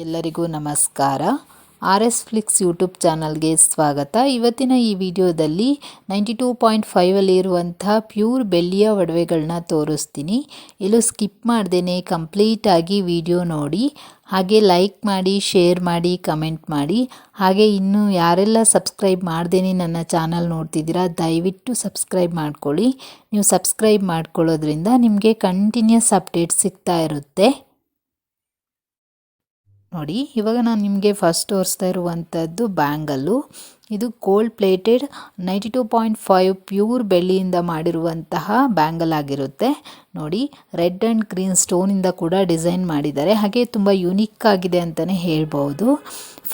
ಎಲ್ಲರಿಗೂ ನಮಸ್ಕಾರ. R S Flix YouTube ಚಾನಲ್ಗೆ ಸ್ವಾಗತ. ಇವತ್ತಿನ ಈ ವಿಡಿಯೋದಲ್ಲಿ ನೈಂಟಿ ಟೂ ಪಾಯಿಂಟ್ ಫೈವಲ್ಲಿ ಇರುವಂಥ ಪ್ಯೂರ್ ಬೆಳ್ಳಿಯ ಒಡವೆಗಳನ್ನ ತೋರಿಸ್ತೀನಿ. ಎಲ್ಲೂ ಸ್ಕಿಪ್ ಮಾಡ್ದೇ ಕಂಪ್ಲೀಟಾಗಿ ವಿಡಿಯೋ ನೋಡಿ. ಹಾಗೆ ಲೈಕ್ ಮಾಡಿ, ಶೇರ್ ಮಾಡಿ, ಕಮೆಂಟ್ ಮಾಡಿ. ಹಾಗೆ ಇನ್ನೂ ಯಾರೆಲ್ಲ ಸಬ್ಸ್ಕ್ರೈಬ್ ಮಾಡ್ದೇನೆ ನನ್ನ ಚಾನಲ್ ನೋಡ್ತಿದ್ದೀರಾ, ದಯವಿಟ್ಟು ಸಬ್ಸ್ಕ್ರೈಬ್ ಮಾಡ್ಕೊಳ್ಳಿ. ನೀವು ಸಬ್ಸ್ಕ್ರೈಬ್ ಮಾಡ್ಕೊಳ್ಳೋದ್ರಿಂದ ನಿಮಗೆ ಕಂಟಿನ್ಯೂಸ್ ಅಪ್ಡೇಟ್ ಸಿಗ್ತಾ ಇರುತ್ತೆ. ನೋಡಿ, ಇವಾಗ ನಾನು ನಿಮಗೆ ಫಸ್ಟ್ ತೋರಿಸ್ತಾ ಇರುವಂಥದ್ದು ಬ್ಯಾಂಗಲ್ಲು ಇದು gold plated ninety two point five pure ಬೆಳ್ಳಿಯಿಂದ ಮಾಡಿರುವಂತಹ ಬ್ಯಾಂಗಲ್ ಆಗಿರುತ್ತೆ. ನೋಡಿ ರೆಡ್ ಆ್ಯಂಡ್ ಗ್ರೀನ್ ಸ್ಟೋನಿಂದ ಕೂಡ ಡಿಸೈನ್ ಮಾಡಿದ್ದಾರೆ. ಹಾಗೆ ತುಂಬ ಯುನೀಕ್ ಆಗಿದೆ ಅಂತಲೇ ಹೇಳ್ಬೋದು.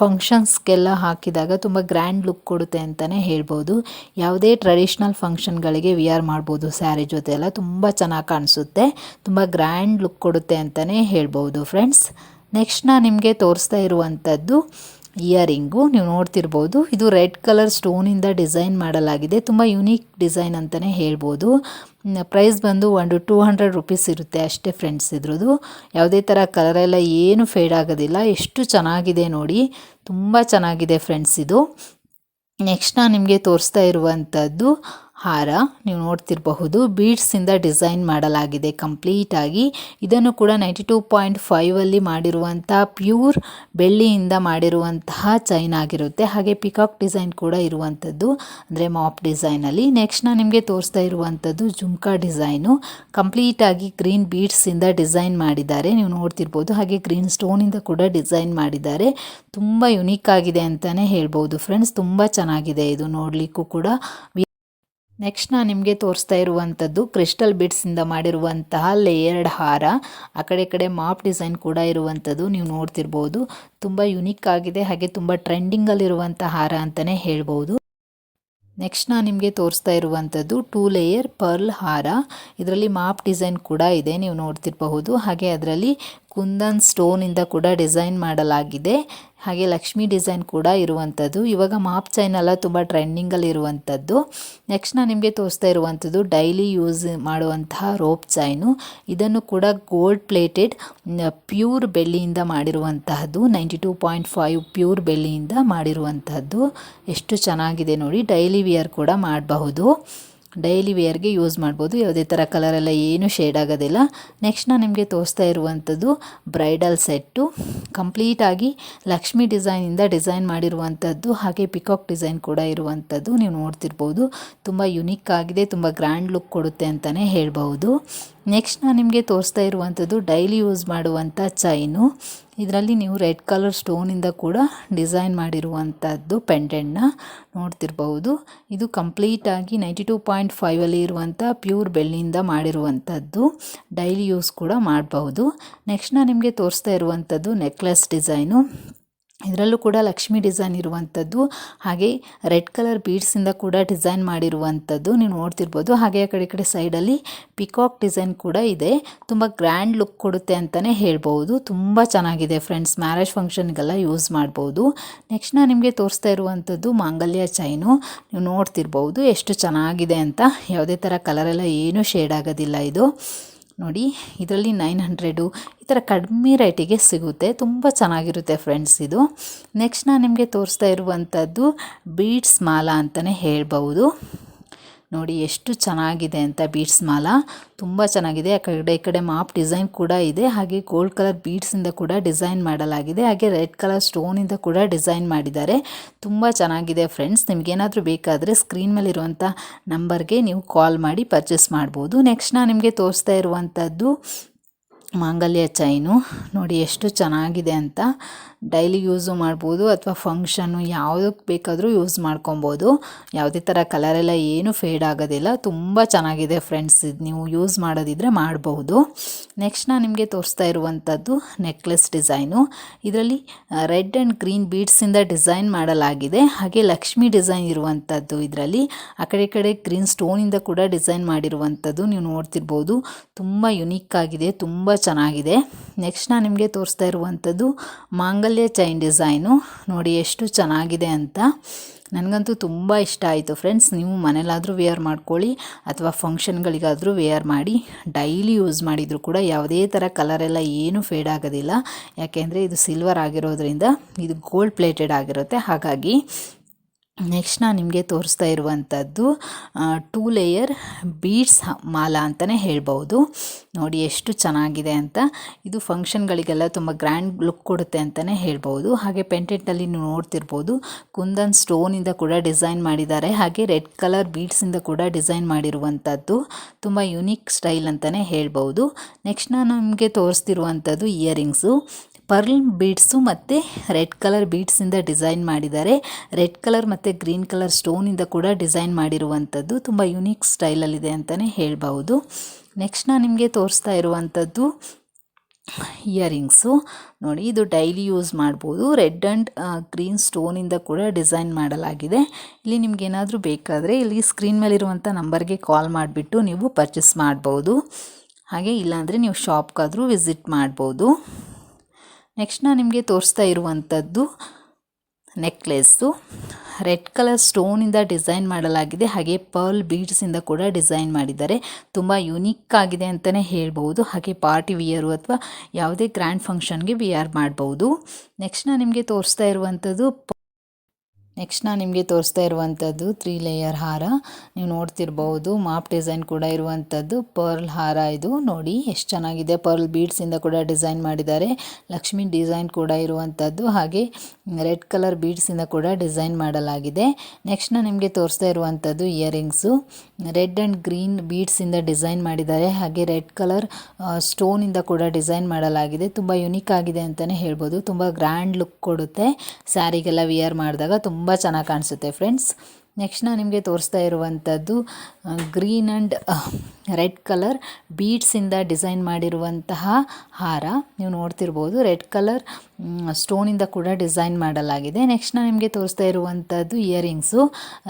ಫಂಕ್ಷನ್ಸ್ಗೆಲ್ಲ ಹಾಕಿದಾಗ ತುಂಬ ಗ್ರ್ಯಾಂಡ್ ಲುಕ್ ಕೊಡುತ್ತೆ ಅಂತಲೇ ಹೇಳ್ಬೋದು. ಯಾವುದೇ ಟ್ರೆಡಿಷ್ನಲ್ ಫಂಕ್ಷನ್ಗಳಿಗೆ ವಿಯರ್ ಮಾಡ್ಬೋದು. ಸ್ಯಾರಿ ಜೊತೆ ಎಲ್ಲ ತುಂಬ ಚೆನ್ನಾಗಿ ಕಾಣಿಸುತ್ತೆ. ತುಂಬ ಗ್ರ್ಯಾಂಡ್ ಲುಕ್ ಕೊಡುತ್ತೆ ಅಂತಲೇ ಹೇಳ್ಬೋದು ಫ್ರೆಂಡ್ಸ್ ನೆಕ್ಸ್ಟ್ ನಾನು ನಿಮಗೆ ತೋರಿಸ್ತಾ ಇರುವಂಥದ್ದು ಇಯರಿಂಗು ನೀವು ನೋಡ್ತಿರ್ಬೋದು, ಇದು ರೆಡ್ ಕಲರ್ ಸ್ಟೋನಿಂದ ಡಿಸೈನ್ ಮಾಡಲಾಗಿದೆ. ತುಂಬ ಯುನೀಕ್ ಡಿಸೈನ್ ಅಂತಲೇ ಹೇಳ್ಬೋದು. ಪ್ರೈಸ್ ಬಂದು ಒಂದು ಟೂ ಹಂಡ್ರೆಡ್ ರುಪೀಸ್ ಇರುತ್ತೆ ಅಷ್ಟೇ ಫ್ರೆಂಡ್ಸ್ ಇದ್ರದ್ದು. ಯಾವುದೇ ಥರ ಕಲರೆಲ್ಲ ಏನು ಫೇಡ್ ಆಗೋದಿಲ್ಲ. ಎಷ್ಟು ಚೆನ್ನಾಗಿದೆ ನೋಡಿ. ತುಂಬ ಚೆನ್ನಾಗಿದೆ ಫ್ರೆಂಡ್ಸ್ ಇದು. ನೆಕ್ಸ್ಟ್ ನಾನು ನಿಮಗೆ ತೋರಿಸ್ತಾ ಇರುವಂಥದ್ದು ಹಾರ ನೀವು ನೋಡ್ತಿರಬಹುದು. ಬೀಡ್ಸಿಂದ ಡಿಸೈನ್ ಮಾಡಲಾಗಿದೆ ಕಂಪ್ಲೀಟಾಗಿ ಇದನ್ನು ಕೂಡ ನೈಂಟಿ ಟೂ ಪಾಯಿಂಟ್ ಫೈವಲ್ಲಿ ಮಾಡಿರುವಂಥ ಪ್ಯೂರ್ ಬೆಳ್ಳಿಯಿಂದ ಮಾಡಿರುವಂತಹ ಚೈನ್ ಆಗಿರುತ್ತೆ. ಹಾಗೆ ಪಿಕಾಕ್ ಡಿಸೈನ್ ಕೂಡ ಇರುವಂಥದ್ದು ಅಂದರೆ ಮಾಪ್ ಡಿಸೈನಲ್ಲಿ ನೆಕ್ಸ್ಟ್ ನಾನು ನಿಮಗೆ ತೋರಿಸ್ತಾ ಇರುವಂಥದ್ದು ಜುಮ್ಕಾ ಡಿಸೈನು ಕಂಪ್ಲೀಟಾಗಿ ಗ್ರೀನ್ ಬೀಡ್ಸಿಂದ ಡಿಸೈನ್ ಮಾಡಿದ್ದಾರೆ. ನೀವು ನೋಡ್ತಿರ್ಬೋದು. ಹಾಗೆ ಗ್ರೀನ್ ಸ್ಟೋನಿಂದ ಕೂಡ ಡಿಸೈನ್ ಮಾಡಿದ್ದಾರೆ. ತುಂಬ ಯುನೀಕ್ ಆಗಿದೆ ಅಂತಲೇ ಹೇಳ್ಬೋದು. ಫ್ರೆಂಡ್ಸ್ ತುಂಬ ಚೆನ್ನಾಗಿದೆ ಇದು ನೋಡಲಿಕ್ಕೂ ಕೂಡ. ನೆಕ್ಸ್ಟ್ ನಾನು ನಿಮಗೆ ತೋರಿಸ್ತಾ ಇರುವಂಥದ್ದು ಕ್ರಿಸ್ಟಲ್ ಬಿಡ್ಸಿಂದ ಮಾಡಿರುವಂತಹ ಲೇಯರ್ಡ್ ಹಾರ. ಆ ಕಡೆ ಕಡೆ ಮಾಪ್ ಡಿಸೈನ್ ಕೂಡ ಇರುವಂಥದ್ದು ನೀವು ನೋಡ್ತಿರ್ಬೋದು. ತುಂಬ ಯುನಿಕ್ ಆಗಿದೆ, ಹಾಗೆ ತುಂಬ ಟ್ರೆಂಡಿಂಗಲ್ಲಿರುವಂಥ ಹಾರ ಅಂತಲೇ ಹೇಳ್ಬೋದು. ನೆಕ್ಸ್ಟ್ ನಾನು ನಿಮಗೆ ತೋರಿಸ್ತಾ ಇರುವಂಥದ್ದು ಟೂ ಲೇಯರ್ ಪರ್ಲ್ ಹಾರ. ಇದರಲ್ಲಿ ಮಾಪ್ ಡಿಸೈನ್ ಕೂಡ ಇದೆ, ನೀವು ನೋಡ್ತಿರಬಹುದು. ಹಾಗೆ ಅದರಲ್ಲಿ ಕುಂದನ್ ಸ್ಟೋನಿಂದ ಕೂಡ ಡಿಸೈನ್ ಮಾಡಲಾಗಿದೆ. ಹಾಗೆ ಲಕ್ಷ್ಮಿ ಡಿಸೈನ್ ಕೂಡ ಇರುವಂಥದ್ದು. ಇವಾಗ ಮಾಪ್ ಚೈನ್ ಎಲ್ಲ ತುಂಬ ಟ್ರೆಂಡಿಂಗಲ್ಲಿ ಇರುವಂಥದ್ದು. ನೆಕ್ಸ್ಟ್ ನಾನು ನಿಮಗೆ ತೋರಿಸ್ತಾ ಇರುವಂಥದ್ದು ಡೈಲಿ ಯೂಸ್ ಮಾಡುವಂತಹ ರೋಪ್ ಚೈನು. ಇದನ್ನು ಕೂಡ ಗೋಲ್ಡ್ ಪ್ಲೇಟೆಡ್ ಪ್ಯೂರ್ ಬೆಳ್ಳಿಯಿಂದ ಮಾಡಿರುವಂತಹದ್ದು. Ninety two point five pure ಬೆಳ್ಳಿಯಿಂದ ಮಾಡಿರುವಂಥದ್ದು ಎಷ್ಟು ಚೆನ್ನಾಗಿದೆ ನೋಡಿ, ಡೈಲಿ ವಿಯರ್ ಕೂಡ ಮಾಡಬಹುದು. ಡೈಲಿ ವೇರ್ಗೆ ಯೂಸ್ ಮಾಡ್ಬೋದು. ಯಾವುದೇ ಥರ ಕಲರೆಲ್ಲ ಏನು ಶೇಡ್ ಆಗೋದಿಲ್ಲ. ನೆಕ್ಸ್ಟ್ ನಾನು ನಿಮಗೆ ತೋರಿಸ್ತಾ ಇರುವಂಥದ್ದು ಬ್ರೈಡಲ್ ಸೆಟ್ಟು ಕಂಪ್ಲೀಟಾಗಿ ಲಕ್ಷ್ಮಿ ಡಿಸೈನಿಂದ ಡಿಸೈನ್ ಮಾಡಿರುವಂಥದ್ದು, ಹಾಗೆ ಪಿಕಾಕ್ ಡಿಸೈನ್ ಕೂಡ ಇರುವಂಥದ್ದು ನೀವು ನೋಡ್ತಿರ್ಬೋದು. ತುಂಬ ಯುನಿಕ್ ಆಗಿದೆ, ತುಂಬ ಗ್ರ್ಯಾಂಡ್ ಲುಕ್ ಕೊಡುತ್ತೆ ಅಂತಲೇ ಹೇಳ್ಬಹುದು. ನೆಕ್ಸ್ಟ್ ನಾನು ನಿಮಗೆ ತೋರಿಸ್ತಾ ಇರುವಂಥದ್ದು ಡೈಲಿ ಯೂಸ್ ಮಾಡುವಂಥ ಚೈನು ಇದರಲ್ಲಿ ನೀವು ರೆಡ್ ಕಲರ್ ಸ್ಟೋನಿಂದ ಕೂಡ ಡಿಸೈನ್ ಮಾಡಿರುವಂಥದ್ದು ಪೆಂಡೆಂಟ್ನ ನೋಡ್ತಿರ್ಬಹುದು. ಇದು ಕಂಪ್ಲೀಟಾಗಿ ನೈಂಟಿ ಟೂ ಪಾಯಿಂಟ್ ಫೈವಲ್ಲಿ ಇರುವಂಥ ಪ್ಯೂರ್ ಬೆಳ್ಳಿಯಿಂದ ಮಾಡಿರುವಂಥದ್ದು ಡೈಲಿ ಯೂಸ್ ಕೂಡ ಮಾಡಬಹುದು. ನೆಕ್ಸ್ಟ್ ನಾನು ನಿಮಗೆ ತೋರಿಸ್ತಾ ಇರುವಂಥದ್ದು ನೆಕ್ಲೆಸ್ ಡಿಸೈನು ಇದರಲ್ಲೂ ಕೂಡ ಲಕ್ಷ್ಮಿ ಡಿಸೈನ್ ಇರುವಂಥದ್ದು, ಹಾಗೆ ರೆಡ್ ಕಲರ್ ಬೀಡ್ಸಿಂದ ಕೂಡ ಡಿಸೈನ್ ಮಾಡಿರುವಂಥದ್ದು ನೀವು ನೋಡ್ತಿರ್ಬೋದು. ಹಾಗೆ ಆ ಕಡೆ ಕಡೆ ಸೈಡಲ್ಲಿ ಪಿಕಾಕ್ ಡಿಸೈನ್ ಕೂಡ ಇದೆ. ತುಂಬ ಗ್ರ್ಯಾಂಡ್ ಲುಕ್ ಕೊಡುತ್ತೆ ಅಂತಲೇ ಹೇಳ್ಬೋದು ತುಂಬ ಚೆನ್ನಾಗಿದೆ ಫ್ರೆಂಡ್ಸ್ ಮ್ಯಾರೇಜ್ ಫಂಕ್ಷನ್ಗೆಲ್ಲ ಯೂಸ್ ಮಾಡ್ಬೋದು. ನೆಕ್ಸ್ಟ್ ನಾನು ನಿಮಗೆ ತೋರಿಸ್ತಾ ಇರುವಂಥದ್ದು ಮಾಂಗಲ್ಯ ಚೈನು ನೀವು ನೋಡ್ತಿರ್ಬೋದು ಎಷ್ಟು ಚೆನ್ನಾಗಿದೆ ಅಂತ. ಯಾವುದೇ ಥರ ಕಲರೆಲ್ಲ ಏನೂ ಶೇಡ್ ಆಗೋದಿಲ್ಲ ಇದು. ನೋಡಿ, ಇದರಲ್ಲಿ ನೈನ್ ಹಂಡ್ರೆಡು ಈ ಥರ ಕಡಿಮೆ ರೇಟಿಗೆ ಸಿಗುತ್ತೆ. ತುಂಬ ಚೆನ್ನಾಗಿರುತ್ತೆ ಫ್ರೆಂಡ್ಸ್ ಇದು. ನೆಕ್ಸ್ಟ್ ನಾನು ನಿಮಗೆ ತೋರಿಸ್ತಾ ಇರುವಂಥದ್ದು ಬೀಡ್ಸ್ ಮಾಲಾ ಅಂತಲೇ ಹೇಳ್ಬೋದು ನೋಡಿ ಎಷ್ಟು ಚೆನ್ನಾಗಿದೆ ಅಂತ ಬೀಡ್ಸ್ ಮಾಲ. ತುಂಬ ಚೆನ್ನಾಗಿದೆ. ಆ ಕಡೆ, ಈ ಕಡೆ ಮಾಪ್ ಡಿಸೈನ್ ಕೂಡ ಇದೆ. ಹಾಗೆ ಗೋಲ್ಡ್ ಕಲರ್ ಬೀಡ್ಸಿಂದ ಕೂಡ ಡಿಸೈನ್ ಮಾಡಲಾಗಿದೆ. ಹಾಗೆ ರೆಡ್ ಕಲರ್ ಸ್ಟೋನಿಂದ ಕೂಡ ಡಿಸೈನ್ ಮಾಡಿದ್ದಾರೆ. ತುಂಬ ಚೆನ್ನಾಗಿದೆ ಫ್ರೆಂಡ್ಸ್. ನಿಮಗೇನಾದರೂ ಬೇಕಾದರೆ ಸ್ಕ್ರೀನ್ ಮೇಲೆ ಇರುವಂಥ ನಂಬರ್ಗೆ ನೀವು ಕಾಲ್ ಮಾಡಿ ಪರ್ಚೇಸ್ ಮಾಡ್ಬೋದು. ನೆಕ್ಸ್ಟ್ ನಾನು ನಿಮಗೆ ತೋರಿಸ್ತಾ ಇರುವಂಥದ್ದು ಮಾಂಗಲ್ಯ ಚೈನು. ನೋಡಿ ಎಷ್ಟು ಚೆನ್ನಾಗಿದೆ ಅಂತ. ಡೈಲಿ ಯೂಸು ಮಾಡ್ಬೋದು ಅಥವಾ ಫಂಕ್ಷನ್ನು ಯಾವುದಕ್ಕೆ ಬೇಕಾದರೂ ಯೂಸ್ ಮಾಡ್ಕೊಬೋದು. ಯಾವುದೇ ಥರ ಕಲರೆಲ್ಲ ಏನು ಫೇಡ್ ಆಗೋದಿಲ್ಲ. ತುಂಬ ಚೆನ್ನಾಗಿದೆ ಫ್ರೆಂಡ್ಸ್, ಇದು ನೀವು ಯೂಸ್ ಮಾಡೋದಿದ್ರೆ ಮಾಡಬಹುದು ನೆಕ್ಸ್ಟ್ ನಾನು ನಿಮಗೆ ತೋರಿಸ್ತಾ ಇರುವಂಥದ್ದು ನೆಕ್ಲೆಸ್ ಡಿಸೈನು. ಇದರಲ್ಲಿ ರೆಡ್ ಆ್ಯಂಡ್ ಗ್ರೀನ್ ಬೀಡ್ಸಿಂದ ಡಿಸೈನ್ ಮಾಡಲಾಗಿದೆ. ಹಾಗೆ ಲಕ್ಷ್ಮಿ ಡಿಸೈನ್ ಇರುವಂಥದ್ದು ಇದರಲ್ಲಿ. ಆ ಕಡೆ ಕಡೆ ಗ್ರೀನ್ ಸ್ಟೋನಿಂದ ಕೂಡ ಡಿಸೈನ್ ಮಾಡಿರುವಂಥದ್ದು ನೀವು ನೋಡ್ತಿರ್ಬೋದು. ತುಂಬ ಯುನೀಕ್ ಆಗಿದೆ. ತುಂಬ ಚೆನ್ನಾಗಿದೆ. ನೆಕ್ಸ್ಟ್ ನಾನು ನಿಮಗೆ ತೋರಿಸ್ತಾ ಇರುವಂಥದ್ದು ಮಾಂಗಲ್ಯ ಚೈನ್ ಡಿಸೈನು. ನೋಡಿ ಎಷ್ಟು ಚೆನ್ನಾಗಿದೆ ಅಂತ. ನನಗಂತೂ ತುಂಬ ಇಷ್ಟ ಆಯಿತು ಫ್ರೆಂಡ್ಸ್. ನೀವು ಮನೇಲಾದರೂ ವೇರ್ ಮಾಡ್ಕೊಳ್ಳಿ, ಅಥವಾ ಫಂಕ್ಷನ್ಗಳಿಗಾದರೂ ವೇರ್ ಮಾಡಿ ಡೈಲಿ ಯೂಸ್ ಮಾಡಿದರೂ ಕೂಡ ಯಾವುದೇ ಥರ ಕಲರೆಲ್ಲ ಏನೂ ಫೇಡ್ ಆಗೋದಿಲ್ಲ. ಯಾಕೆಂದರೆ ಇದು ಸಿಲ್ವರ್ ಆಗಿರೋದ್ರಿಂದ ಇದು ಗೋಲ್ಡ್ ಪ್ಲೇಟೆಡ್ ಆಗಿರುತ್ತೆ. ಹಾಗಾಗಿ ನೆಕ್ಸ್ಟ್ ನಾನು ನಿಮಗೆ ತೋರಿಸ್ತಾ ಇರುವಂಥದ್ದು ಟೂ ಲೇಯರ್ ಬೀಡ್ಸ್ ಮಾಲ ಅಂತಲೇ ಹೇಳ್ಬೋದು. ನೋಡಿ ಎಷ್ಟು ಚೆನ್ನಾಗಿದೆ ಅಂತ. ಇದು ಫಂಕ್ಷನ್ಗಳಿಗೆಲ್ಲ ತುಂಬ ಗ್ರ್ಯಾಂಡ್ ಲುಕ್ ಕೊಡುತ್ತೆ ಅಂತಲೇ ಹೇಳ್ಬೋದು. ಹಾಗೆ ಪೆಂಟೆಂಟಲ್ಲಿ ನೀವು ನೋಡ್ತಿರ್ಬೋದು, ಕುಂದನ್ ಸ್ಟೋನಿಂದ ಕೂಡ ಡಿಸೈನ್ ಮಾಡಿದ್ದಾರೆ. ಹಾಗೆ ರೆಡ್ ಕಲರ್ ಬೀಡ್ಸಿಂದ ಕೂಡ ಡಿಸೈನ್ ಮಾಡಿರುವಂಥದ್ದು. ತುಂಬ ಯುನೀಕ್ ಸ್ಟೈಲ್ ಅಂತಲೇ ಹೇಳ್ಬೋದು. ನೆಕ್ಸ್ಟ್ ನಾನು ನಿಮಗೆ ತೋರಿಸ್ತಿರುವಂಥದ್ದು ಇಯರಿಂಗ್ಸು ಪರ್ಲ್ ಬೀಡ್ಸು ಮತ್ತು ರೆಡ್ ಕಲರ್ ಬೀಡ್ಸಿಂದ ಡಿಸೈನ್ ಮಾಡಿದ್ದಾರೆ. ರೆಡ್ ಕಲರ್ ಮತ್ತು ಗ್ರೀನ್ ಕಲರ್ ಸ್ಟೋನಿಂದ ಕೂಡ ಡಿಸೈನ್ ಮಾಡಿರುವಂಥದ್ದು. ತುಂಬ ಯುನೀಕ್ ಸ್ಟೈಲಲ್ಲಿದೆ ಅಂತಲೇ ಹೇಳ್ಬೌದು ನೆಕ್ಸ್ಟ್ ನಾನು ನಿಮಗೆ ತೋರಿಸ್ತಾ ಇರುವಂಥದ್ದು ಇಯರಿಂಗ್ಸು. ನೋಡಿ, ಇದು ಡೈಲಿ ಯೂಸ್ ಮಾಡ್ಬೋದು. ರೆಡ್ ಆ್ಯಂಡ್ ಗ್ರೀನ್ ಸ್ಟೋನಿಂದ ಕೂಡ ಡಿಸೈನ್ ಮಾಡಲಾಗಿದೆ. ಇಲ್ಲಿ ನಿಮ್ಗೆ ಏನಾದರೂ ಬೇಕಾದರೆ ಇಲ್ಲಿ ಸ್ಕ್ರೀನ್ ಮೇಲಿರುವಂಥ ನಂಬರ್ಗೆ ಕಾಲ್ ಮಾಡಿಬಿಟ್ಟು ನೀವು ಪರ್ಚೇಸ್ ಮಾಡ್ಬೋದು. ಹಾಗೆ ಇಲ್ಲಾಂದರೆ ನೀವು ಶಾಪ್ಗಾದರೂ ವಿಸಿಟ್ ಮಾಡ್ಬೋದು. ನೆಕ್ಸ್ಟ್ ನಾನು ನಿಮಗೆ ತೋರಿಸ್ತಾ ಇರುವಂಥದ್ದು ನೆಕ್ಲೆಸ್ಸು ರೆಡ್ ಕಲರ್ ಸ್ಟೋನಿಂದ ಡಿಸೈನ್ ಮಾಡಲಾಗಿದೆ. ಹಾಗೆ ಪರ್ಲ್ ಬೀಡ್ಸಿಂದ ಕೂಡ ಡಿಸೈನ್ ಮಾಡಿದ್ದಾರೆ. ತುಂಬ ಯುನೀಕ್ ಆಗಿದೆ ಅಂತಲೇ ಹೇಳ್ಬೋದು ಹಾಗೆ ಪಾರ್ಟಿ ವಿಯರು ಅಥವಾ ಯಾವುದೇ ಗ್ರ್ಯಾಂಡ್ ಫಂಕ್ಷನ್ಗೆ ವಿಯರ್ ಮಾಡ್ಬೋದು ನೆಕ್ಸ್ಟ್ ನಾನು ನಿಮಗೆ ತೋರಿಸ್ತಾ ಇರುವಂಥದ್ದು ನೆಕ್ಸ್ಟ್ ನಾನು ನಿಮಗೆ ತೋರಿಸ್ತಾ ಇರುವಂಥದ್ದು ತ್ರೀ ಲೇಯರ್ ಹಾರ. ನೀವು ನೋಡ್ತಿರ್ಬೋದು ಮಾಪ್ ಡಿಸೈನ್ ಕೂಡ ಇರುವಂಥದ್ದು ಪರ್ಲ್ ಹಾರ ಇದು. ನೋಡಿ, ಎಷ್ಟು ಚೆನ್ನಾಗಿದೆ. ಪರ್ಲ್ ಬೀಡ್ಸಿಂದ ಕೂಡ ಡಿಸೈನ್ ಮಾಡಿದ್ದಾರೆ. ಲಕ್ಷ್ಮಿ ಡಿಸೈನ್ ಕೂಡ ಇರುವಂಥದ್ದು. ಹಾಗೆ ರೆಡ್ ಕಲರ್ ಬೀಡ್ಸಿಂದ ಕೂಡ ಡಿಸೈನ್ ಮಾಡಲಾಗಿದೆ. ನೆಕ್ಸ್ಟ್ ನಾನು ನಿಮಗೆ ತೋರಿಸ್ತಾ ಇರುವಂಥದ್ದು ಇಯರಿಂಗ್ಸು ರೆಡ್ ಆ್ಯಂಡ್ ಗ್ರೀನ್ ಬೀಡ್ಸಿಂದ ಡಿಸೈನ್ ಮಾಡಿದ್ದಾರೆ. ಹಾಗೆ ರೆಡ್ ಕಲರ್ ಸ್ಟೋನಿಂದ ಕೂಡ ಡಿಸೈನ್ ಮಾಡಲಾಗಿದೆ. ತುಂಬ ಯುನೀಕ್ ಆಗಿದೆ ಅಂತಲೇ ಹೇಳ್ಬೋದು. ತುಂಬ ಗ್ರ್ಯಾಂಡ್ ಲುಕ್ ಕೊಡುತ್ತೆ. ಸ್ಯಾರಿಗೆಲ್ಲ ವಿಯರ್ ಮಾಡಿದಾಗ ತುಂಬ ಚೆನ್ನಾಗಿ ಕಾಣಿಸುತ್ತೆ ಫ್ರೆಂಡ್ಸ್. ನೆಕ್ಸ್ಟ್ ನಾನು ನಿಮಗೆ ತೋರಿಸ್ತಾ ಇರುವಂಥದ್ದು ಗ್ರೀನ್ ಆ್ಯಂಡ್ ರೆಡ್ ಕಲರ್ ಬೀಡ್ಸಿಂದ ಡಿಸೈನ್ ಮಾಡಿರುವಂತಹ ಹಾರ. ನೀವು ನೋಡ್ತಿರ್ಬೋದು, ರೆಡ್ ಕಲರ್ ಸ್ಟೋನಿಂದ ಕೂಡ ಡಿಸೈನ್ ಮಾಡಲಾಗಿದೆ. ನೆಕ್ಸ್ಟ್ ನಾನು ನಿಮಗೆ ತೋರಿಸ್ತಾ ಇರುವಂಥದ್ದು ಇಯರಿಂಗ್ಸು.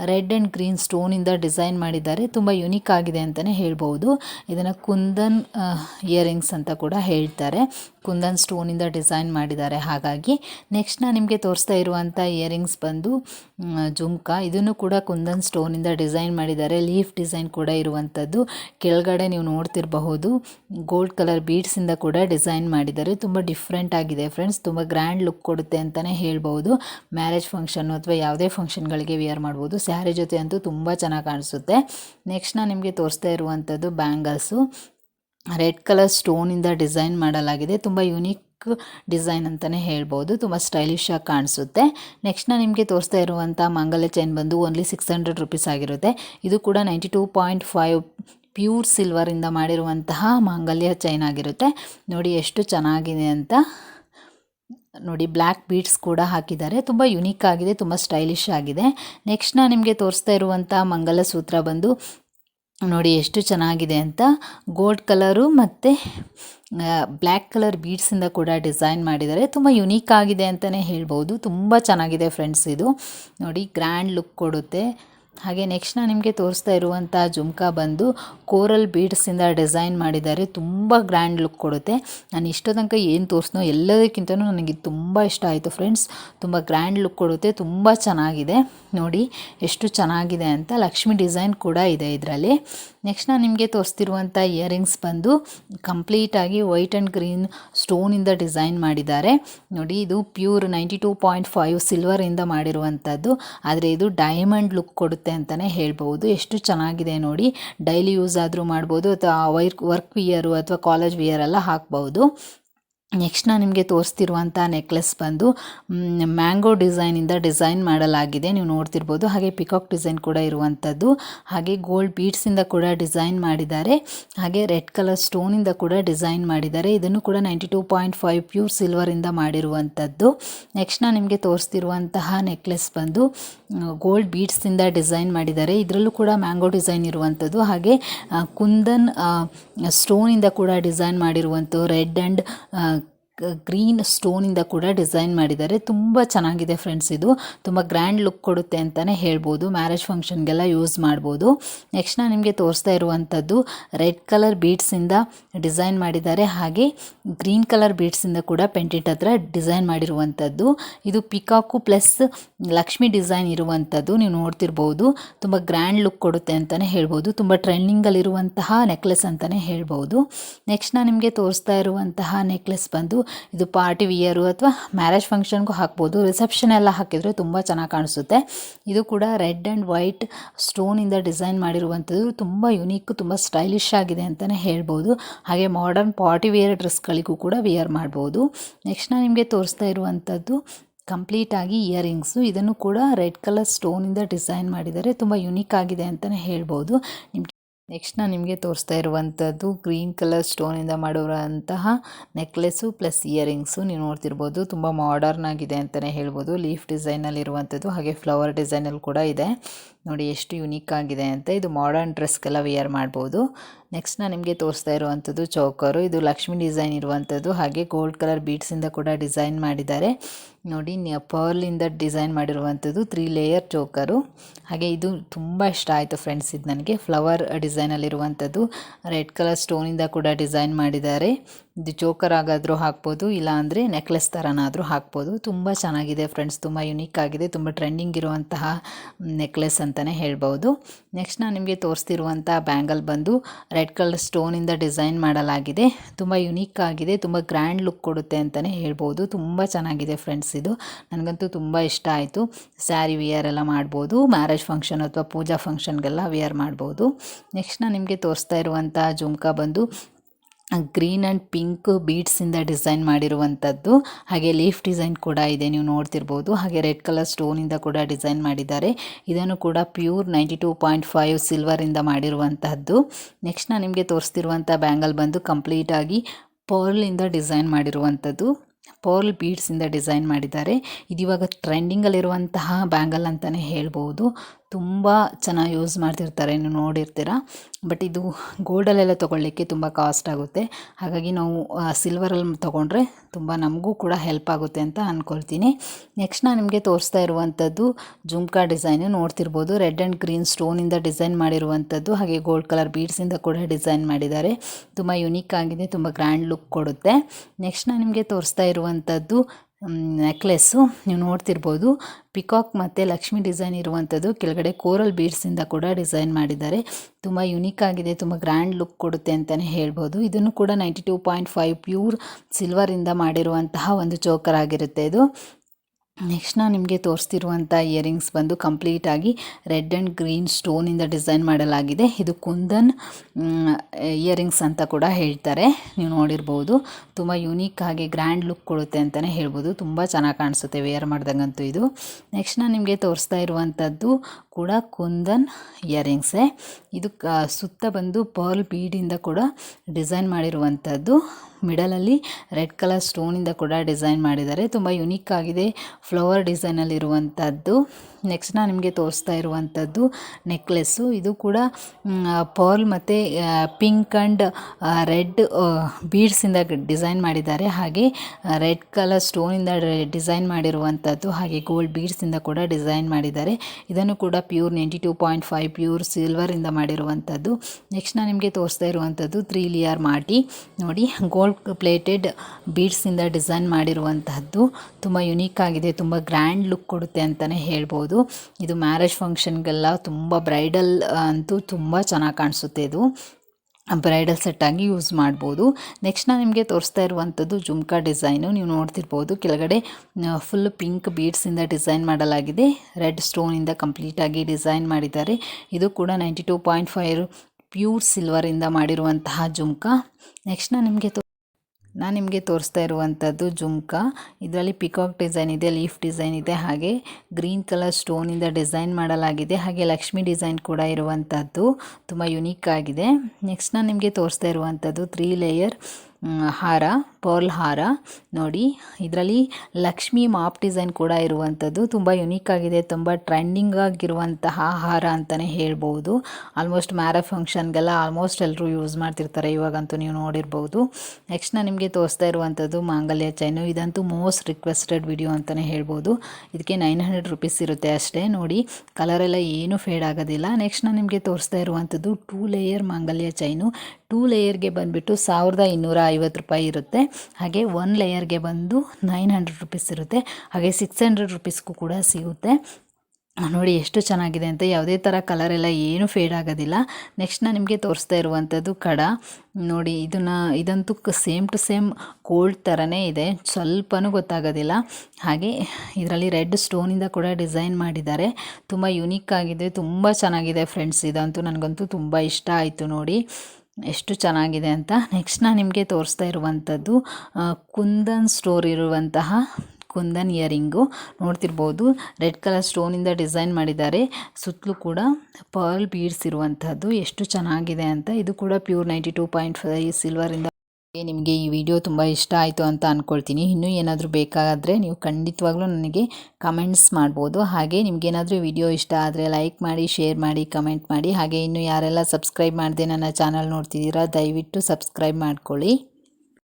ರೆಡ್ ಆ್ಯಂಡ್ ಗ್ರೀನ್ ಸ್ಟೋನಿಂದ ಡಿಸೈನ್ ಮಾಡಿದ್ದಾರೆ. ತುಂಬ ಯುನೀಕ್ ಆಗಿದೆ ಅಂತಲೇ ಹೇಳ್ಬೋದು. ಇದನ್ನು ಕುಂದನ್ ಇಯರಿಂಗ್ಸ್ ಅಂತ ಕೂಡ ಹೇಳ್ತಾರೆ. ಕುಂದನ್ ಸ್ಟೋನಿಂದ ಡಿಸೈನ್ ಮಾಡಿದ್ದಾರೆ. ಹಾಗಾಗಿ ನೆಕ್ಸ್ಟ್ ನಾನು ನಿಮಗೆ ತೋರಿಸ್ತಾ ಇರುವಂಥ ಇಯರಿಂಗ್ಸ್ ಬಂದು ಜುಮ್ಕಾ. ಇದನ್ನು ಕೂಡ ಕುಂದನ್ ಸ್ಟೋನಿಂದ ಡಿಸೈನ್ ಮಾಡಿದ್ದಾರೆ. ಲೀಫ್ ಡಿಸೈನ್ ಕೂಡ ಇರುವಂಥದ್ದು ಕೆಳಗಡೆ ನೀವು ನೋಡ್ತಿರಬಹುದು, ಗೋಲ್ಡ್ ಕಲರ್ ಬೀಡ್ಸಿಂದ ಕೂಡ ಡಿಸೈನ್ ಮಾಡಿದ್ದಾರೆ. ತುಂಬ ಡಿಫ್ರೆಂಟ್ ಆಗಿದೆ ಫ್ರೆಂಡ್ಸ್. ತುಂಬ ಗ್ರ್ಯಾಂಡ್ ಲುಕ್ ಕೊಡುತ್ತೆ ಅಂತಲೇ ಹೇಳ್ಬೋದು ಮ್ಯಾರೇಜ್ ಫಂಕ್ಷನ್ನು ಅಥವಾ ಯಾವುದೇ ಫಂಕ್ಷನ್ಗಳಿಗೆ ವಿಯರ್ ಮಾಡ್ಬೋದು. ಸ್ಯಾರಿ ಜೊತೆ ಅಂತೂ ತುಂಬ ಚೆನ್ನಾಗಿ ಕಾಣಿಸುತ್ತೆ. ನೆಕ್ಸ್ಟ್ ನಾನು ನಿಮಗೆ ತೋರಿಸ್ತಾ ಇರುವಂಥದ್ದು ಬ್ಯಾಂಗಲ್ಸು. ರೆಡ್ ಕಲರ್ ಸ್ಟೋನಿಂದ ಡಿಸೈನ್ ಮಾಡಲಾಗಿದೆ. ತುಂಬ ಯುನೀಕ್ ಡಿಸೈನ್ ಅಂತಲೇ ಹೇಳ್ಬೋದು. ತುಂಬ ಸ್ಟೈಲಿಶ್ ಆಗಿ ಕಾಣಿಸುತ್ತೆ. ನೆಕ್ಸ್ಟ್ ನಾನು ನಿಮಗೆ ತೋರಿಸ್ತಾ ಇರುವಂಥ ಮಂಗಲ ಚೈನ್ ಬಂದು ಓನ್ಲಿ ಸಿಕ್ಸ್ ಹಂಡ್ರೆಡ್ ರುಪೀಸ್ ಆಗಿರುತ್ತೆ. ಇದು ಕೂಡ ninety two point five pure ಸಿಲ್ವರಿಂದ ಮಾಡಿರುವಂತಹ ಮಾಂಗಲ್ಯ ಚೈನ್ ಆಗಿರುತ್ತೆ. ನೋಡಿ ಎಷ್ಟು ಚೆನ್ನಾಗಿದೆ ಅಂತ. ನೋಡಿ ಬ್ಲ್ಯಾಕ್ ಬೀಡ್ಸ್ ಕೂಡ ಹಾಕಿದ್ದಾರೆ. ತುಂಬ ಯುನೀಕ್ ಆಗಿದೆ, ತುಂಬ ಸ್ಟೈಲಿಶ್ ಆಗಿದೆ. ನೆಕ್ಸ್ಟ್ ನಾನು ನಿಮಗೆ ತೋರಿಸ್ತಾ ಇರುವಂಥ ಮಂಗಲಸೂತ್ರ ಬಂದು ನೋಡಿ ಎಷ್ಟು ಚೆನ್ನಾಗಿದೆ ಅಂತ. ಗೋಲ್ಡ್ ಕಲರು ಮತ್ತು ಬ್ಲ್ಯಾಕ್ ಕಲರ್ ಬೀಡ್ಸಿಂದ ಕೂಡ ಡಿಸೈನ್ ಮಾಡಿದ್ದಾರೆ. ತುಂಬ ಯುನೀಕ್ ಆಗಿದೆ ಅಂತಲೇ ಹೇಳ್ಬೋದು. ತುಂಬ ಚೆನ್ನಾಗಿದೆ ಫ್ರೆಂಡ್ಸ್ ಇದು. ನೋಡಿ ಗ್ರ್ಯಾಂಡ್ ಲುಕ್ ಕೊಡುತ್ತೆ. ಹಾಗೆ ನೆಕ್ಸ್ಟ್ ನಾನು ನಿಮಗೆ ತೋರಿಸ್ತಾ ಇರುವಂಥ ಜುಮ್ಕಾ ಬಂದು ಕೋರಲ್ ಬೀಡ್ಸಿಂದ ಡಿಸೈನ್ ಮಾಡಿದ್ದಾರೆ. ತುಂಬ ಗ್ರ್ಯಾಂಡ್ ಲುಕ್ ಕೊಡುತ್ತೆ. ನಾನು ಇಷ್ಟೋ ತನಕ ಏನು ತೋರಿಸ್ನೋ ಎಲ್ಲದಕ್ಕಿಂತಲೂ ನನಗೆ ತುಂಬ ಇಷ್ಟ ಆಯಿತು ಫ್ರೆಂಡ್ಸ್ ತುಂಬ ಗ್ರ್ಯಾಂಡ್ ಲುಕ್ ಕೊಡುತ್ತೆ. ತುಂಬ ಚೆನ್ನಾಗಿದೆ. ನೋಡಿ, ಎಷ್ಟು ಚೆನ್ನಾಗಿದೆ ಅಂತ ಲಕ್ಷ್ಮಿ ಡಿಸೈನ್ ಕೂಡ ಇದೆ ಇದರಲ್ಲಿ. ನೆಕ್ಸ್ಟ್ ನಾನು ನಿಮಗೆ ತೋರಿಸ್ತಿರುವಂಥ ಇಯರಿಂಗ್ಸ್ ಬಂದು ಕಂಪ್ಲೀಟಾಗಿ ವೈಟ್ ಆ್ಯಂಡ್ ಗ್ರೀನ್ ಸ್ಟೋನಿಂದ ಡಿಸೈನ್ ಮಾಡಿದ್ದಾರೆ. ನೋಡಿ, ಇದು pure ninety two point five ಸಿಲ್ವರಿಂದ ಮಾಡಿರುವಂಥದ್ದು. ಆದರೆ ಇದು ಡೈಮಂಡ್ ಲುಕ್ ಕೊಡುತ್ತೆ ಅಂತಲೇ ಹೇಳ್ಬೋದು ಎಷ್ಟು ಚೆನ್ನಾಗಿದೆ ನೋಡಿ. ಡೈಲಿ ಯೂಸ್ ಆದರೂ ಮಾಡ್ಬೋದು ಅಥವಾ ವೈರ್, ವರ್ಕ್ ವಿಯರು ಅಥವಾ ಕಾಲೇಜ್ ವಿಯರ್ ಎಲ್ಲ ಹಾಕ್ಬೋದು ನೆಕ್ಸ್ಟ್ ನಾನು ನಿಮಗೆ ತೋರಿಸ್ತಿರುವಂಥ ನೆಕ್ಲೆಸ್ ಬಂದು ಮ್ಯಾಂಗೋ ಡಿಸೈನಿಂದ ಡಿಸೈನ್ ಮಾಡಲಾಗಿದೆ. ನೀವು ನೋಡ್ತಿರ್ಬೋದು, ಹಾಗೆ ಪಿಕಾಕ್ ಡಿಸೈನ್ ಕೂಡ ಇರುವಂಥದ್ದು ಹಾಗೆ ಗೋಲ್ಡ್ ಬೀಡ್ಸಿಂದ ಕೂಡ ಡಿಸೈನ್ ಮಾಡಿದ್ದಾರೆ. ಹಾಗೆ ರೆಡ್ ಕಲರ್ ಸ್ಟೋನಿಂದ ಕೂಡ ಡಿಸೈನ್ ಮಾಡಿದ್ದಾರೆ. ಇದನ್ನು ಕೂಡ ninety two point five pure ಸಿಲ್ವರಿಂದ ಮಾಡಿರುವಂಥದ್ದು ನೆಕ್ಸ್ಟ್ ನಾನು ನಿಮಗೆ ತೋರಿಸ್ತಿರುವಂತಹ ನೆಕ್ಲೆಸ್ ಬಂದು ಗೋಲ್ಡ್ ಬೀಡ್ಸಿಂದ ಡಿಸೈನ್ ಮಾಡಿದ್ದಾರೆ. ಇದರಲ್ಲೂ ಕೂಡ ಮ್ಯಾಂಗೋ ಡಿಸೈನ್ ಇರುವಂಥದ್ದು ಹಾಗೆ ಕುಂದನ್ ಸ್ಟೋನಿಂದ ಕೂಡ ಡಿಸೈನ್ ಮಾಡಿರುವಂಥದ್ದು ರೆಡ್ ಆ್ಯಂಡ್ ಗ್ರೀನ್ ಸ್ಟೋನಿಂದ ಕೂಡ ಡಿಸೈನ್ ಮಾಡಿದ್ದಾರೆ. ತುಂಬ ಚೆನ್ನಾಗಿದೆ ಫ್ರೆಂಡ್ಸ್ ಇದು. ತುಂಬ ಗ್ರ್ಯಾಂಡ್ ಲುಕ್ ಕೊಡುತ್ತೆ ಅಂತಲೇ ಹೇಳ್ಬೋದು. ಮ್ಯಾರೇಜ್ ಫಂಕ್ಷನ್ಗೆಲ್ಲ ಯೂಸ್ ಮಾಡ್ಬೋದು. ನೆಕ್ಸ್ಟ್ ನಾನು ನಿಮಗೆ ತೋರಿಸ್ತಾ ಇರುವಂಥದ್ದು ರೆಡ್ ಕಲರ್ ಬೀಡ್ಸಿಂದ ಡಿಸೈನ್ ಮಾಡಿದ್ದಾರೆ. ಹಾಗೆ ಗ್ರೀನ್ ಕಲರ್ ಬೀಡ್ಸಿಂದ ಕೂಡ ಪೆಂಟೆಂಟ್ ಹತ್ರ ಡಿಸೈನ್ ಮಾಡಿರುವಂಥದ್ದು ಇದು ಪಿಕಾಕು ಪ್ಲಸ್ ಲಕ್ಷ್ಮಿ ಡಿಸೈನ್ ಇರುವಂಥದ್ದು ನೀವು ನೋಡ್ತಿರ್ಬೋದು. ತುಂಬ ಗ್ರ್ಯಾಂಡ್ ಲುಕ್ ಕೊಡುತ್ತೆ ಅಂತಲೇ ಹೇಳ್ಬೋದು. ತುಂಬ ಟ್ರೆಂಡಿಂಗಲ್ಲಿರುವಂತಹ ನೆಕ್ಲೆಸ್ ಅಂತಲೇ ಹೇಳ್ಬೋದು. ನೆಕ್ಸ್ಟ್ ನಾನು ನಿಮಗೆ ತೋರಿಸ್ತಾ ಇರುವಂತಹ ನೆಕ್ಲೆಸ್ ಬಂದು ಇದು ಪಾರ್ಟಿ ವಿಯರು ಅಥವಾ ಮ್ಯಾರೇಜ್ ಫಂಕ್ಷನ್ಗೂ ಹಾಕ್ಬೋದು. ರಿಸೆಪ್ಷನ್ ಎಲ್ಲ ಹಾಕಿದರೆ ತುಂಬ ಚೆನ್ನಾಗಿ ಕಾಣಿಸುತ್ತೆ. ಇದು ಕೂಡ ರೆಡ್ ಆ್ಯಂಡ್ ವೈಟ್ ಸ್ಟೋನಿಂದ ಡಿಸೈನ್ ಮಾಡಿರುವಂಥದ್ದು. ತುಂಬ ಯುನೀಕ್, ತುಂಬ ಸ್ಟೈಲಿಶ್ ಆಗಿದೆ ಅಂತಲೇ ಹೇಳ್ಬೋದು. ಹಾಗೆ ಮಾಡರ್ನ್ ಪಾರ್ಟಿ ವಿಯರ್ ಡ್ರೆಸ್ಗಳಿಗೂ ಕೂಡ ವಿಯರ್ ಮಾಡ್ಬೋದು. ನೆಕ್ಸ್ಟ್ ನಾನು ನಿಮಗೆ ತೋರಿಸ್ತಾ ಇರುವಂಥದ್ದು ಕಂಪ್ಲೀಟಾಗಿ ಇಯರಿಂಗ್ಸು. ಇದನ್ನು ಕೂಡ ರೆಡ್ ಕಲರ್ ಸ್ಟೋನಿಂದ ಡಿಸೈನ್ ಮಾಡಿದ್ದಾರೆ. ತುಂಬ ಯುನೀಕ್ ಆಗಿದೆ ಅಂತಲೇ ಹೇಳ್ಬೋದು. ನಿಮ್ಗೆ ನೆಕ್ಸ್ಟ್ ನಾನು ನಿಮಗೆ ತೋರಿಸ್ತಾ ಇರುವಂಥದ್ದು ಗ್ರೀನ್ ಕಲರ್ ಸ್ಟೋನಿಂದ ಮಾಡಿರುವಂತಹ ನೆಕ್ಲೆಸ್ಸು ಪ್ಲಸ್ ಇಯರಿಂಗ್ಸು ನೀವು ನೋಡ್ತಿರ್ಬೋದು ತುಂಬ ಮಾಡರ್ನ್ ಆಗಿದೆ ಅಂತಲೇ ಹೇಳ್ಬೋದು. ಲೀಫ್ ಡಿಸೈನಲ್ಲಿರುವಂಥದ್ದು ಹಾಗೆ ಫ್ಲವರ್ ಡಿಸೈನಲ್ಲಿ ಕೂಡ ಇದೆ. ನೋಡಿ ಎಷ್ಟು ಯುನೀಕ್ ಆಗಿದೆ ಅಂತ ಇದು ಮಾಡರ್ನ್ ಡ್ರೆಸ್ಗೆಲ್ಲ ವಿಯರ್ ಮಾಡ್ಬೋದು. ನೆಕ್ಸ್ಟ್ ನಾನು ನಿಮಗೆ ತೋರಿಸ್ತಾ ಇರುವಂಥದ್ದು ಚೌಕರು. ಇದು ಲಕ್ಷ್ಮಿ ಡಿಸೈನ್ ಇರುವಂಥದ್ದು. ಹಾಗೆ ಗೋಲ್ಡ್ ಕಲರ್ ಬೀಡ್ಸಿಂದ ಕೂಡ ಡಿಸೈನ್ ಮಾಡಿದ್ದಾರೆ. ನೋಡಿ ಪರ್ಲಿಂದ ಡಿಸೈನ್ ಮಾಡಿರುವಂಥದ್ದು ತ್ರೀ ಲೇಯರ್ ಚೌಕರು. ಹಾಗೆ ಇದು ತುಂಬ ಇಷ್ಟ ಆಯಿತು ಫ್ರೆಂಡ್ಸ್ ಇದು ನನಗೆ. ಫ್ಲವರ್ ಡಿಸೈನಲ್ಲಿರುವಂಥದ್ದು ರೆಡ್ ಕಲರ್ ಸ್ಟೋನಿಂದ ಕೂಡ ಡಿಸೈನ್ ಮಾಡಿದ್ದಾರೆ. ಇದು ಚೋಕರ್ ಆಗಾದರೂ ಹಾಕ್ಬೋದು, ಇಲ್ಲಾಂದರೆ ನೆಕ್ಲೆಸ್ ಥರನಾದರೂ ಹಾಕ್ಬೋದು. ತುಂಬ ಚೆನ್ನಾಗಿದೆ ಫ್ರೆಂಡ್ಸ್ ತುಂಬ ಯುನೀಕ್ ಆಗಿದೆ, ತುಂಬ ಟ್ರೆಂಡಿಂಗ್ ಇರುವಂತಹ ನೆಕ್ಲೆಸ್ ಅಂತಲೇ ಹೇಳ್ಬೋದು. ನೆಕ್ಸ್ಟ್ ನಾನು ನಿಮಗೆ ತೋರಿಸ್ತಿರುವಂಥ ಬ್ಯಾಂಗಲ್ ಬಂದು ರೆಡ್ ಕಲರ್ ಸ್ಟೋನಿಂದ ಡಿಸೈನ್ ಮಾಡಲಾಗಿದೆ. ತುಂಬ ಯುನೀಕ್ ಆಗಿದೆ, ತುಂಬ ಗ್ರ್ಯಾಂಡ್ ಲುಕ್ ಕೊಡುತ್ತೆ ಅಂತಲೇ ಹೇಳ್ಬೋದು. ತುಂಬ ಚೆನ್ನಾಗಿದೆ ಫ್ರೆಂಡ್ಸ್ ಇದು. ನನಗಂತೂ ತುಂಬ ಇಷ್ಟ ಆಯಿತು. ಸ್ಯಾರಿ ವಿಯರ್ ಎಲ್ಲ ಮಾಡ್ಬೋದು ಮ್ಯಾರೇಜ್ ಫಂಕ್ಷನ್ ಅಥವಾ ಪೂಜಾ ಫಂಕ್ಷನ್ಗೆಲ್ಲ ವಿಯರ್ ಮಾಡ್ಬೋದು. ನೆಕ್ಸ್ಟ್ ನಾನು ನಿಮಗೆ ತೋರಿಸ್ತಾ ಇರುವಂಥ ಜುಮ್ಕಾ ಬಂದು ಗ್ರೀನ್ ಆ್ಯಂಡ್ ಪಿಂಕ್ ಬೀಡ್ಸಿಂದ ಡಿಸೈನ್ ಮಾಡಿರುವಂಥದ್ದು. ಹಾಗೆ ಲೀಫ್ ಡಿಸೈನ್ ಕೂಡ ಇದೆ, ನೀವು ನೋಡ್ತಿರ್ಬೋದು. ಹಾಗೆ ರೆಡ್ ಕಲರ್ ಸ್ಟೋನಿಂದ ಕೂಡ ಡಿಸೈನ್ ಮಾಡಿದ್ದಾರೆ. ಇದನ್ನು ಕೂಡ pure ninety two point five ಸಿಲ್ವರಿಂದ ಮಾಡಿರುವಂತಹದ್ದು ನೆಕ್ಸ್ಟ್ ನಾನು ನಿಮಗೆ ತೋರಿಸ್ತಿರುವಂಥ ಬ್ಯಾಂಗಲ್ ಬಂದು ಕಂಪ್ಲೀಟಾಗಿ ಪರ್ಲಿಂದ ಡಿಸೈನ್ ಮಾಡಿರುವಂಥದ್ದು. ಪರ್ಲ್ ಬೀಡ್ಸಿಂದ ಡಿಸೈನ್ ಮಾಡಿದ್ದಾರೆ. ಇದು ಇವಾಗ ಟ್ರೆಂಡಿಂಗಲ್ಲಿರುವಂತಹ ಬ್ಯಾಂಗಲ್ ಅಂತಲೇ ಹೇಳ್ಬೋದು. ತುಂಬ ಚೆನ್ನಾಗಿ ಯೂಸ್ ಮಾಡ್ತಿರ್ತಾರೆ ನೀವು ನೋಡಿರ್ತೀರ. ಬಟ್ ಇದು ಗೋಲ್ಡಲ್ಲೆಲ್ಲ ತೊಗೊಳ್ಳಿಕ್ಕೆ ತುಂಬ ಕಾಸ್ಟ್ ಆಗುತ್ತೆ. ಹಾಗಾಗಿ ನಾವು ಸಿಲ್ವರಲ್ಲಿ ತೊಗೊಂಡ್ರೆ ತುಂಬ ನಮಗೂ ಕೂಡ ಹೆಲ್ಪ್ ಆಗುತ್ತೆ ಅಂತ ಅಂದ್ಕೊಳ್ತೀನಿ ನೆಕ್ಸ್ಟ್ ನಾನು ನಿಮಗೆ ತೋರಿಸ್ತಾ ಇರುವಂಥದ್ದು ಜುಮ್ಕಾ ಡಿಸೈನು ನೋಡ್ತಿರ್ಬೋದು. ರೆಡ್ ಆ್ಯಂಡ್ ಗ್ರೀನ್ ಸ್ಟೋನಿಂದ ಡಿಸೈನ್ ಮಾಡಿರುವಂಥದ್ದು, ಹಾಗೆ ಗೋಲ್ಡ್ ಕಲರ್ ಬೀಡ್ಸಿಂದ ಕೂಡ ಡಿಸೈನ್ ಮಾಡಿದ್ದಾರೆ. ತುಂಬ ಯುನೀಕ್ ಆಗಿದೆ, ತುಂಬ ಗ್ರ್ಯಾಂಡ್ ಲುಕ್ ಕೊಡುತ್ತೆ. ನೆಕ್ಸ್ಟ್ ನಾನು ನಿಮಗೆ ತೋರಿಸ್ತಾ ಇರುವಂಥದ್ದು ನೆಕ್ಲೆಸ್ಸು ನೀವು ನೋಡ್ತಿರ್ಬೋದು. ಪಿಕಾಕ್ ಮತ್ತು ಲಕ್ಷ್ಮಿ ಡಿಸೈನ್ ಇರುವಂಥದ್ದು. ಕೆಳಗಡೆ ಕೋರಲ್ ಬೀಡ್ಸಿಂದ ಕೂಡ ಡಿಸೈನ್ ಮಾಡಿದ್ದಾರೆ. ತುಂಬ ಯುನೀಕ್ ಆಗಿದೆ, ತುಂಬ ಗ್ರ್ಯಾಂಡ್ ಲುಕ್ ಕೊಡುತ್ತೆ ಅಂತಲೇ ಹೇಳ್ಬೋದು. ಇದನ್ನು ಕೂಡ ninety two point five pure ಸಿಲ್ವರಿಂದ ಮಾಡಿರುವಂತಹ ಒಂದು ಚೋಕರ್ ಆಗಿರುತ್ತೆ ಇದು. ನೆಕ್ಸ್ಟ್ ನಾನು ನಿಮಗೆ ತೋರಿಸ್ತಿರುವಂಥ ಇಯರಿಂಗ್ಸ್ ಬಂದು ಕಂಪ್ಲೀಟಾಗಿ ರೆಡ್ ಆ್ಯಂಡ್ ಗ್ರೀನ್ ಸ್ಟೋನಿಂದ ಡಿಸೈನ್ ಮಾಡಲಾಗಿದೆ. ಇದು ಕುಂದನ್ ಇಯರಿಂಗ್ಸ್ ಅಂತ ಕೂಡ ಹೇಳ್ತಾರೆ. ನೀವು ನೋಡಿರ್ಬೋದು. ತುಂಬ ಯುನೀಕ್ ಆಗಿ ಗ್ರ್ಯಾಂಡ್ ಲುಕ್ ಕೊಡುತ್ತೆ ಅಂತಲೇ ಹೇಳ್ಬೋದು. ತುಂಬ ಚೆನ್ನಾಗಿ ಕಾಣಿಸುತ್ತೆ ವೇರ್ ಮಾಡ್ದಂಗಂತೂ ಇದು. ನೆಕ್ಸ್ಟ್ ನಾನು ನಿಮಗೆ ತೋರಿಸ್ತಾ ಇರುವಂಥದ್ದು ಕೂಡ ಕುಂದನ್ ಇಯರಿಂಗ್ಸೇ ಇದು ಸುತ್ತ ಬಂದು ಪರ್ಲ್ ಬೀಡಿಂದ ಕೂಡ ಡಿಸೈನ್ ಮಾಡಿರುವಂಥದ್ದು ಮಿಡಲಲ್ಲಿ ರೆಡ್ ಕಲರ್ ಸ್ಟೋನಿಂದ ಕೂಡ ಡಿಸೈನ್ ಮಾಡಿದ್ದಾರೆ. ತುಂಬ ಯುನೀಕ್ ಆಗಿದೆ ಫ್ಲವರ್ ಡಿಸೈನಲ್ಲಿರುವಂಥದ್ದು ನೆಕ್ಸ್ಟ್ ನಾನು ನಿಮಗೆ ತೋರಿಸ್ತಾ ಇರುವಂಥದ್ದು ನೆಕ್ಲೆಸ್ಸು. ಇದು ಕೂಡ ಪರ್ಲ್ ಮತ್ತು ಪಿಂಕ್ ಆ್ಯಂಡ್ ರೆಡ್ ಬೀಡ್ಸಿಂದ ಡಿಸೈನ್ ಮಾಡಿದ್ದಾರೆ. ಹಾಗೆ ರೆಡ್ ಕಲರ್ ಸ್ಟೋನಿಂದ ಡಿಸೈನ್ ಮಾಡಿರುವಂಥದ್ದು, ಹಾಗೆ ಗೋಲ್ಡ್ ಬೀಡ್ಸಿಂದ ಕೂಡ ಡಿಸೈನ್ ಮಾಡಿದ್ದಾರೆ. ಇದನ್ನು ಕೂಡ pure ninety two point five, pure ಸಿಲ್ವರಿಂದ ಮಾಡಿರುವಂಥದ್ದು. ನೆಕ್ಸ್ಟ್ ನಾನು ನಿಮಗೆ ತೋರಿಸ್ತಾ ಇರುವಂಥದ್ದು ತ್ರೀ ಲಿಯರ್ ಮಾಟಿ ನೋಡಿ, ಗೋಲ್ಡ್ ಪ್ಲೇಟೆಡ್ ಬೀಡ್ಸಿಂದ ಡಿಸೈನ್ ಮಾಡಿರುವಂತಹದ್ದು ತುಂಬ ಯುನೀಕ್ ಆಗಿದೆ, ತುಂಬ ಗ್ರ್ಯಾಂಡ್ ಲುಕ್ ಕೊಡುತ್ತೆ ಅಂತಲೇ ಹೇಳ್ಬೋದು. ಇದು ಮ್ಯಾರೇಜ್ ಫಂಕ್ಷನ್ಗೆಲ್ಲ ತುಂಬ ಬ್ರೈಡಲ್ ಅಂತೂ ತುಂಬ ಚೆನ್ನಾಗಿ ಕಾಣಿಸುತ್ತೆ ಇದು. ಬ್ರೈಡಲ್ ಸೆಟ್ಟಾಗಿ ಯೂಸ್ ಮಾಡ್ಬೋದು. ನೆಕ್ಸ್ಟ್ ನಾನು ನಿಮಗೆ ತೋರಿಸ್ತಾ ಇರುವಂಥದ್ದು ಜುಮ್ಕಾ ಡಿಸೈನು. ನೀವು ನೋಡ್ತಿರ್ಬೋದು, ಕೆಳಗಡೆ ಫುಲ್ ಪಿಂಕ್ ಬೀಡ್ಸಿಂದ ಡಿಸೈನ್ ಮಾಡಲಾಗಿದೆ. ರೆಡ್ ಸ್ಟೋನಿಂದ ಕಂಪ್ಲೀಟಾಗಿ ಡಿಸೈನ್ ಮಾಡಿದ್ದಾರೆ. ಇದು ಕೂಡ ninety two point five pure ಸಿಲ್ವರಿಂದ ಮಾಡಿರುವಂತಹ ಜುಮ್ಕಾ. ನೆಕ್ಸ್ಟ್ ನಾನು ನಿಮಗೆ ನಾನು ನಿಮಗೆ ತೋರಿಸ್ತಾ ಇರುವಂಥದ್ದು ಜುಮ್ಕಾ. ಇದರಲ್ಲಿ ಪಿಕಾಕ್ ಡಿಸೈನ್ ಇದೆ ಲೀಫ್ ಡಿಸೈನ್ ಇದೆ, ಹಾಗೆ ಗ್ರೀನ್ ಕಲರ್ ಸ್ಟೋನಿಂದ ಡಿಸೈನ್ ಮಾಡಲಾಗಿದೆ, ಹಾಗೆ ಲಕ್ಷ್ಮಿ ಡಿಸೈನ್ ಕೂಡ ಇರುವಂಥದ್ದು ತುಂಬ ಯುನೀಕ್ ಆಗಿದೆ. ನೆಕ್ಸ್ಟ್ ನಾನು ನಿಮಗೆ ತೋರಿಸ್ತಾ ಇರುವಂಥದ್ದು ತ್ರೀ ಲೇಯರ್ ಹಾರ, ಪರ್ಲ್ ಹಾರ. ನೋಡಿ, ಇದರಲ್ಲಿ ಲಕ್ಷ್ಮಿ ಮಾಪ್ ಡಿಸೈನ್ ಕೂಡ ಇರುವಂಥದ್ದು. ತುಂಬ ಯುನೀಕ್ ಆಗಿದೆ, ತುಂಬ ಟ್ರೆಂಡಿಂಗ್ ಆಗಿರುವಂತಹ ಹಾರ ಅಂತಲೇ ಹೇಳ್ಬೋದು. ಆಲ್ಮೋಸ್ಟ್ ಮ್ಯಾರ ಫಂಕ್ಷನ್ಗೆಲ್ಲ ಆಲ್ಮೋಸ್ಟ್ ಎಲ್ಲರೂ ಯೂಸ್ ಮಾಡ್ತಿರ್ತಾರೆ, ಇವಾಗಂತೂ ನೀವು ನೋಡಿರ್ಬೋದು. ನೆಕ್ಸ್ಟ್ ನಾನು ನಿಮಗೆ ತೋರಿಸ್ತಾ ಇರುವಂಥದ್ದು ಮಾಂಗಲ್ಯ ಚೈನು ಇದಂತೂ ಮೋಸ್ಟ್ ರಿಕ್ವೆಸ್ಟೆಡ್ ವಿಡಿಯೋ ಅಂತಲೇ ಹೇಳ್ಬೋದು. ಇದಕ್ಕೆ ನೈನ್ ಹಂಡ್ರೆಡ್ ರುಪೀಸ್ ಇರುತ್ತೆ ಅಷ್ಟೇ. ನೋಡಿ ಕಲರೆಲ್ಲ ಏನೂ ಫೇಡ್ ಆಗೋದಿಲ್ಲ. ನೆಕ್ಸ್ಟ್ ನಾನು ನಿಮಗೆ ತೋರಿಸ್ತಾ ಇರುವಂಥದ್ದು ಟೂ ಲೇಯರ್ ಮಾಂಗಲ್ಯ ಚೈನು ಟೂ ಲೇಯರ್ಗೆ ಬಂದುಬಿಟ್ಟು ಸಾವಿರದ ಇನ್ನೂರ ಐವತ್ತು ರೂಪಾಯಿ ಇರುತ್ತೆ. ಹಾಗೆ ಒನ್ ಲೇಯರ್ಗೆ ಬಂದು ನೈನ್ ಹಂಡ್ರೆಡ್ ರುಪೀಸ್ ಇರುತ್ತೆ. ಹಾಗೆ ಸಿಕ್ಸ್ ಹಂಡ್ರೆಡ್ ರುಪೀಸ್ಗೂ ಕೂಡ ಸಿಗುತ್ತೆ. ನೋಡಿ ಎಷ್ಟು ಚೆನ್ನಾಗಿದೆ ಅಂತ ಯಾವುದೇ ಥರ ಕಲರ್ ಎಲ್ಲ ಏನು ಫೇಡ್ ಆಗೋದಿಲ್ಲ. ನೆಕ್ಸ್ಟ್ ನಾನು ನಿಮಗೆ ತೋರಿಸ್ತಾ ಇರುವಂಥದ್ದು ಕಡ. ನೋಡಿ, ಇದನ್ನು, ಇದಂತೂ ಸೇಮ್ ಟು ಸೇಮ್ ಗೋಲ್ಡ್ ಥರನೇ ಇದೆ. ಸ್ವಲ್ಪನೂ ಗೊತ್ತಾಗೋದಿಲ್ಲ. ಹಾಗೆ ಇದರಲ್ಲಿ ರೆಡ್ ಸ್ಟೋನಿಂದ ಕೂಡ ಡಿಸೈನ್ ಮಾಡಿದ್ದಾರೆ. ತುಂಬ ಯುನೀಕ್ ಆಗಿದೆ, ತುಂಬ ಚೆನ್ನಾಗಿದೆ ಫ್ರೆಂಡ್ಸ್ ಇದಂತೂ ನನಗಂತೂ ತುಂಬ ಇಷ್ಟ ಆಯಿತು ನೋಡಿ. ಎಷ್ಟು ಚೆನ್ನಾಗಿದೆ ಅಂತ ನೆಕ್ಸ್ಟ್ ನಾನು ನಿಮಗೆ ತೋರಿಸ್ತಾ ಇರುವಂಥದ್ದು ಕುಂದನ್ ಸ್ಟೋರ್ ಇರುವಂತಹ ಕುಂದನ್ ಇಯರಿಂಗು. ನೋಡ್ತಿರ್ಬೋದು, ರೆಡ್ ಕಲರ್ ಸ್ಟೋನಿಂದ ಡಿಸೈನ್ ಮಾಡಿದ್ದಾರೆ. ಸುತ್ತಲೂ ಕೂಡ ಪರ್ಲ್ ಬೀಡ್ಸ್ ಇರುವಂಥದ್ದು. ಎಷ್ಟು ಚೆನ್ನಾಗಿದೆ ಅಂತ. ಇದು ಕೂಡ pure ninety two point five ಸಿಲ್ವರಿಂದ ನಿಮಗೆ ಈ ವಿಡಿಯೋ ತುಂಬ ಇಷ್ಟ ಆಯಿತು ಅಂತ ಅಂದ್ಕೊಳ್ತೀನಿ ಇನ್ನೂ ಏನಾದರೂ ಬೇಕಾದರೆ ನೀವು ಖಂಡಿತವಾಗ್ಲೂ ನನಗೆ ಕಮೆಂಟ್ಸ್ ಮಾಡ್ಬೋದು. ಹಾಗೆ ನಿಮಗೇನಾದರೂ ವಿಡಿಯೋ ಇಷ್ಟ ಆದರೆ ಲೈಕ್ ಮಾಡಿ, ಶೇರ್ ಮಾಡಿ, ಕಮೆಂಟ್ ಮಾಡಿ. ಹಾಗೆ ಇನ್ನು ಯಾರೆಲ್ಲ ಸಬ್ಸ್ಕ್ರೈಬ್ ಮಾಡದೆ ನನ್ನ ಚಾನಲ್ ನೋಡ್ತಿದ್ದೀರಾ, ದಯವಿಟ್ಟು ಸಬ್ಸ್ಕ್ರೈಬ್ ಮಾಡ್ಕೊಳ್ಳಿ.